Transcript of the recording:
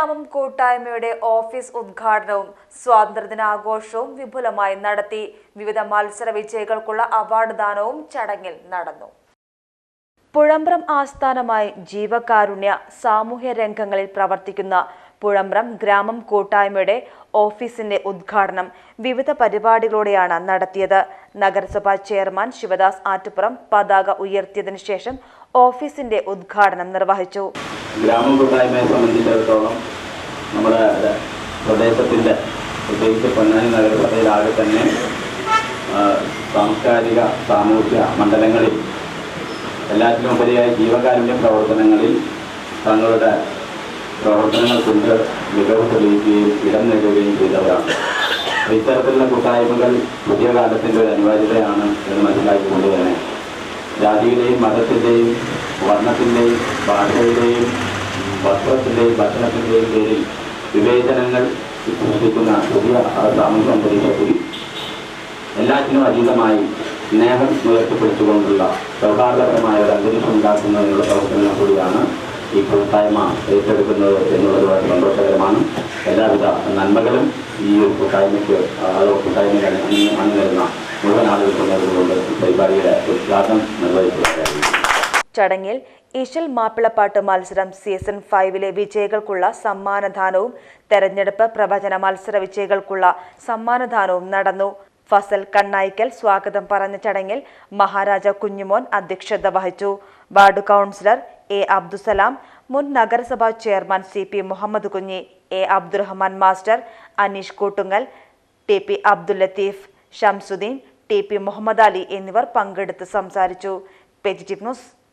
ഗ്രാമം കൂട്ടായ്മയുടെ ഓഫീസ് ഉദ്ഘാടനവും സ്വാതന്ത്ര്യദിനാഘോഷവും വിപുലമായി നടത്തി. വിവിധ മത്സര വിജയികൾക്കുള്ള അവാർഡ് ദാനവും ചടങ്ങിൽ നടന്നു. പുഴമ്പ്രം ആസ്ഥാനമായി ജീവകാരുണ്യ സാമൂഹ്യ രംഗങ്ങളിൽ പ്രവർത്തിക്കുന്ന പുഴമ്പ്രം ഗ്രാമം കൂട്ടായ്മയുടെ ഓഫീസിന്റെ ഉദ്ഘാടനം വിവിധ പരിപാടികളോടെയാണ് നടത്തിയത്. നഗരസഭാ ചെയർമാൻ ശിവദാസ് ആറ്റുപുറം പതാക ഉയർത്തിയതിനു ശേഷം ഓഫീസിന്റെ ഉദ്ഘാടനം നിർവഹിച്ചു. ഗ്രാമ കൂട്ടായ്മയെ സംബന്ധിച്ചിടത്തോളം നമ്മുടെ പ്രദേശത്തിന്റെ പ്രത്യേകിച്ച് പൊന്നാനി നഗരസഭയിലാകെ തന്നെ സാംസ്കാരിക സാമൂഹ്യ മണ്ഡലങ്ങളിൽ എല്ലാത്തിനും ഉപരിയായി ജീവകാരുണ്യ പ്രവർത്തനങ്ങളിൽ തങ്ങളുടെ പ്രവർത്തനങ്ങൾ കൊണ്ട് മികവ് തെളിയിക്കുകയും ഇടം നേടുകയും ചെയ്തവരാണ്. അപ്പോൾ ഇത്തരത്തിലുള്ള കൂട്ടായ്മകൾ പുതിയ കാലത്തിന്റെ ഒരു അനിവാര്യതയാണ് എന്ന് മനസ്സിലാക്കിക്കൊണ്ട് തന്നെ ജാതിയുടെയും മതത്തിന്റെയും വർണത്തിന്റെയും ഭാഷയുടെയും വസ്ത്രത്തിന്റെയും ഭക്ഷണത്തിന്റെയും പേരിൽ വിവേചനങ്ങൾ സൃഷ്ടിക്കുന്ന പുതിയ സാമൂഹ്യ അന്തരീക്ഷത്തിൽ എല്ലാറ്റിനും അതീതമായി സ്നേഹം ഉയർത്തിപ്പിടിച്ചുകൊണ്ടുള്ള സൗഹാർദ്ദപരമായ ഒരു അന്തരീക്ഷം ഉണ്ടാക്കുന്നതിനുള്ള പ്രവർത്തനങ്ങൾ കൂടിയാണ് ഈ കൂട്ടായ്മ ഏറ്റെടുക്കുന്നത് എന്നുള്ളത് വളരെ സന്തോഷകരമാണ്. എല്ലാവിധ നന്മകളും ഈ ഒരു കൂട്ടായ്മയ്ക്ക് അതോ കൂട്ടായ്മയിൽ അണി അണിനിരുന്ന മുഴുവൻ ആളുകൾക്കും നേർന്നുകൊണ്ട് പരിപാടിയുടെ ഉദ്ഘാടനം ചടങ്ങിൽ ഇശൽ മാപ്പിളപ്പാട്ട് മത്സരം സീസൺ ഫൈവിലെ വിജയികൾക്കുള്ള സമ്മാനദാനവും തെരഞ്ഞെടുപ്പ് പ്രവചന മത്സര വിജയികൾക്കുള്ള സമ്മാനദാനവും നടന്നു. ഫസൽ കണ്ണായിക്കൽ സ്വാഗതം പറഞ്ഞ ചടങ്ങിൽ മഹാരാജ കുഞ്ഞുമോൻ അധ്യക്ഷത വഹിച്ചു. വാർഡ് കൗൺസിലർ എ അബ്ദുസലാം മുൻ നഗരസഭാ chairman C P Muhammad Kunhi A Abdurahman master Aneesh Koottungal T P Abdul Latheef Shamsuddin T P Muhammad Ali എന്നിവർ പങ്കെടുത്ത് സംസാരിച്ചു. Positive news